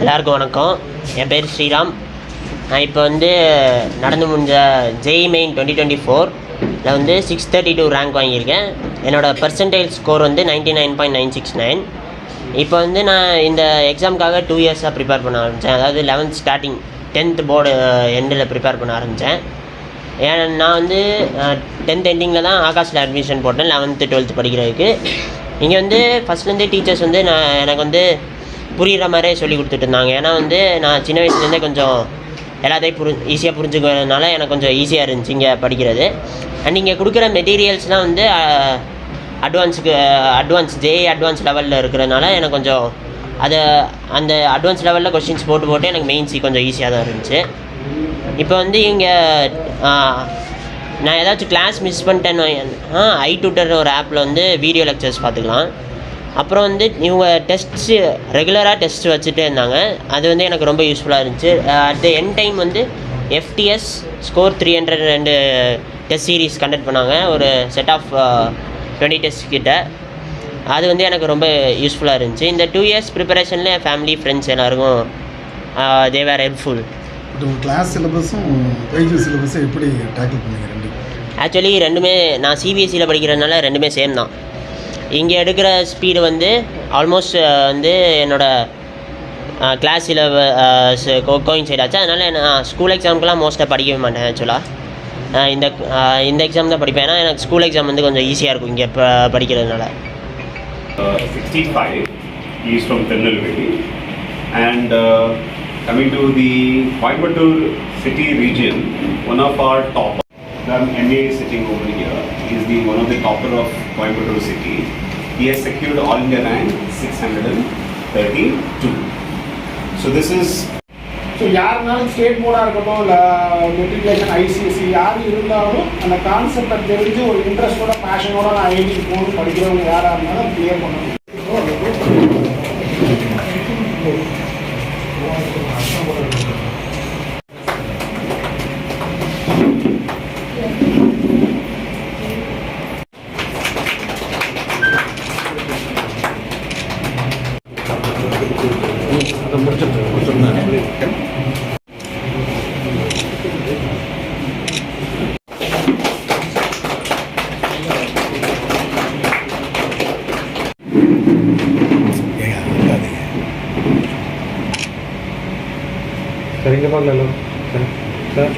எல்லாருக்கும் வணக்கம். என் பேர் ஸ்ரீராம். நான் இப்போ வந்து நடந்து முடிஞ்ச ஜெய் மெயின் டுவெண்ட்டி டுவெண்ட்டி ஃபோரில் வந்து சிக்ஸ் தேர்ட்டி டூ ரேங்க் வாங்கியிருக்கேன். என்னோடய பர்சன்டேஜ் ஸ்கோர் வந்து ninety nine point nine six nine இப்போ வந்து நான் இந்த எக்ஸாமுக்காக டூ இயர்ஸாக ப்ரிப்பேர் பண்ண ஆரம்பித்தேன் அதாவது லெவன்த் ஸ்டார்டிங் டென்த் போர்டு எண்டில் ப்ரிப்பேர் பண்ண ஆரம்பித்தேன் ஏன் நான் வந்து டென்த் எண்டிங்கில் தான் ஆகாஷில் அட்மிஷன் போட்டேன். லெவன்த்து டுவெல்த்து படிக்கிறதுக்கு. இங்கே வந்து ஃபஸ்ட்லேருந்தே டீச்சர்ஸ் வந்து நான் எனக்கு வந்து புரிகிற மாதிரியே சொல்லி கொடுத்துட்டு இருந்தாங்க. ஏன்னா வந்து நான் சின்ன வயசுலேருந்தே கொஞ்சம் எல்லாத்தையும் புரி ஈஸியாக புரிஞ்சுக்கிறதுனால எனக்கு கொஞ்சம் ஈஸியாக இருந்துச்சு இங்கே படிக்கிறது. அண்ட் இங்கே கொடுக்குற மெட்டீரியல்ஸ்லாம் வந்து அட்வான்ஸுக்கு அட்வான்ஸ் ஜே அட்வான்ஸ் லெவலில் இருக்கிறதுனால எனக்கு கொஞ்சம் அதை அந்த அட்வான்ஸ் லெவலில் கொஷின்ஸ் போட்டு போட்டு எனக்கு மெயின்ஸி கொஞ்சம் ஈஸியாக தான் இருந்துச்சு. இப்போ வந்து இங்கே நான் ஏதாச்சும் கிளாஸ் மிஸ் பண்ணிட்டேன்னு ஆ ஐ டூட்டர் ஒரு ஆப்பில் வந்து வீடியோ லெக்சர்ஸ் பார்த்துக்கலாம். அப்புறம் வந்து இவங்க டெஸ்ட்ஸு ரெகுலராக டெஸ்ட் வச்சுட்டே இருந்தாங்க. அது வந்து எனக்கு ரொம்ப யூஸ்ஃபுல்லாக இருந்துச்சு. அட் த என் டைம் வந்து எஃப்டிஎஸ் ஸ்கோர் த்ரீ ஹண்ட்ரட் ரெண்டு டெஸ்ட் சீரிஸ் கண்டக்ட் பண்ணாங்க. ஒரு செட் ஆஃப் டுவெண்ட்டி டெஸ்ட் கிட்ட. அது வந்து எனக்கு ரொம்ப யூஸ்ஃபுல்லாக இருந்துச்சு. இந்த டூ இயர்ஸ் ப்ரிப்பரேஷனில் என் ஃபேமிலி ஃப்ரெண்ட்ஸ் எல்லாருக்கும் தே வேர் ஹெல்ப்ஃபுல் பட் உங்கள் கிளாஸ் சிலபஸும் பேஜ் சிலபஸும் எப்படி டேக்கிள் பண்ணீங்க ரெண்டு? ஆக்சுவலி ரெண்டுமே நான் சிபிஎஸ்சியில் படிக்கிறதுனால ரெண்டுமே சேம் தான். இங்கே எடுக்கிற ஸ்பீடு வந்து ஆல்மோஸ்ட் வந்து என்னோடய கிளாஸில் கோயிங் சைட் ஆச்சு. அதனால் நான் ஸ்கூல் எக்ஸாமுக்கெலாம் மோஸ்ட்டாக படிக்கவே மாட்டேன் ஆக்சுவலாக இந்த இந்த எக்ஸாம் தான் படிப்பேன். ஏன்னா எனக்கு ஸ்கூல் எக்ஸாம் வந்து கொஞ்சம் ஈஸியாக இருக்கும் இங்கே இப்போ படிக்கிறதுனால. 65 he is from Tirunelveli and uh, coming to the Coimbatore city region one of our top the MA is sitting over here he is the one of the topper of Coimbatore city he has secured all India rank 632 so this is so யாருனாலும் state போர்டாக இருக்கட்டும் இல்லை matriculation ICSE யார் இருந்தாலும் அந்த கான்செப்டை தெரிஞ்சு ஒரு இன்ட்ரெஸ்டோட பேஷனோட நான் ஐடிக்கு போகணும் படிக்கிறவங்க யாராக இருந்தாலும் கிளியர் பண்ணணும் ஏங்க கொடுத்துருந்தாங்க சரிங்க இல்லை சார் சார்.